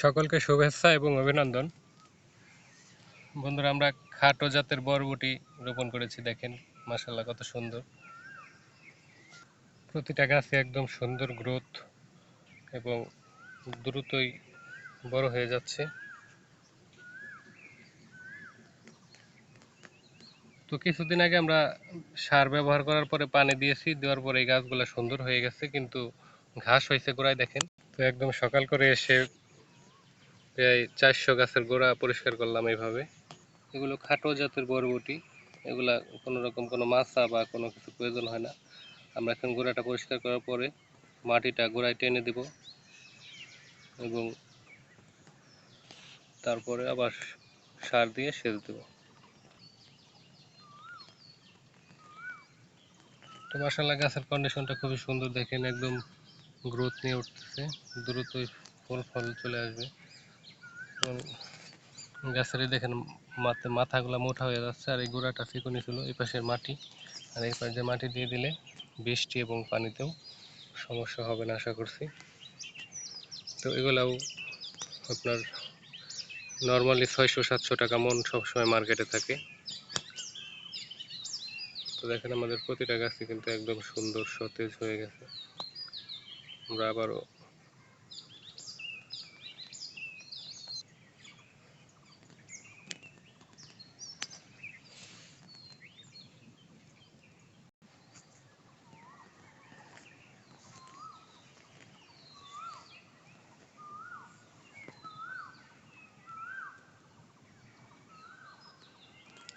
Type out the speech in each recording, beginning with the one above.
সকলকে শুভেচ্ছা এবং অভিনন্দন। বন্ধুরা, আমরা খাটো জাতের বরবটি রোপণ করেছি, দেখেন মাসাল্লাহ কত সুন্দর। প্রতিটা গাছে একদম সুন্দর গ্রোথ এবং দ্রুতই বড় হয়ে যাচ্ছে। তো কিছুদিন আগে আমরা সার ব্যবহার করার পরে পানি দিয়েছি, দেওয়ার পরে এই গাছগুলো সুন্দর হয়ে গেছে, কিন্তু ঘাস হয়েছে গোড়ায়, দেখেন। তো একদম সকাল করে এসে প্রায় চারশো গাছের গোড়া পরিষ্কার করলাম এইভাবে। এগুলো খাটো জাতের বরবটি। এগুলা কোনো রকম কোনো মাছা বা কোনো কিছু প্রয়োজন হয় না। আমরা এখন গোড়াটা পরিষ্কার করার পরে মাটিটা গোড়ায় টেনে দেব এবং তারপরে আবার সার দিয়ে সেচ দেব। তো মাসাল্লাহ গাছের কন্ডিশনটা খুবই সুন্দর। দেখেন একদম গ্রোথ নিয়ে উঠতেছে। দ্রুতই ফল ফল চলে আসবে। গাছের দেখেন মাথা মাথাগুলো মোটা হয়ে যাচ্ছে আর এই গোড়াটা চিকনি ছিল, এই পাশের মাটি। আর এই পাশে মাটি দিয়ে দিলে বৃষ্টি এবং পানিতেও সমস্যা হবে না আশা করছি। তো এগুলাও আপনার নর্মালি ছয়শো, সাতশো টাকা মন সবসময় মার্কেটে থাকে। তো দেখেন আমাদের প্রতিটা গাছই কিন্তু একদম সুন্দর, সতেজ হয়ে গেছে। আমরা আবারও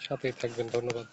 সাথেই থাকবেন ধন্যবাদ।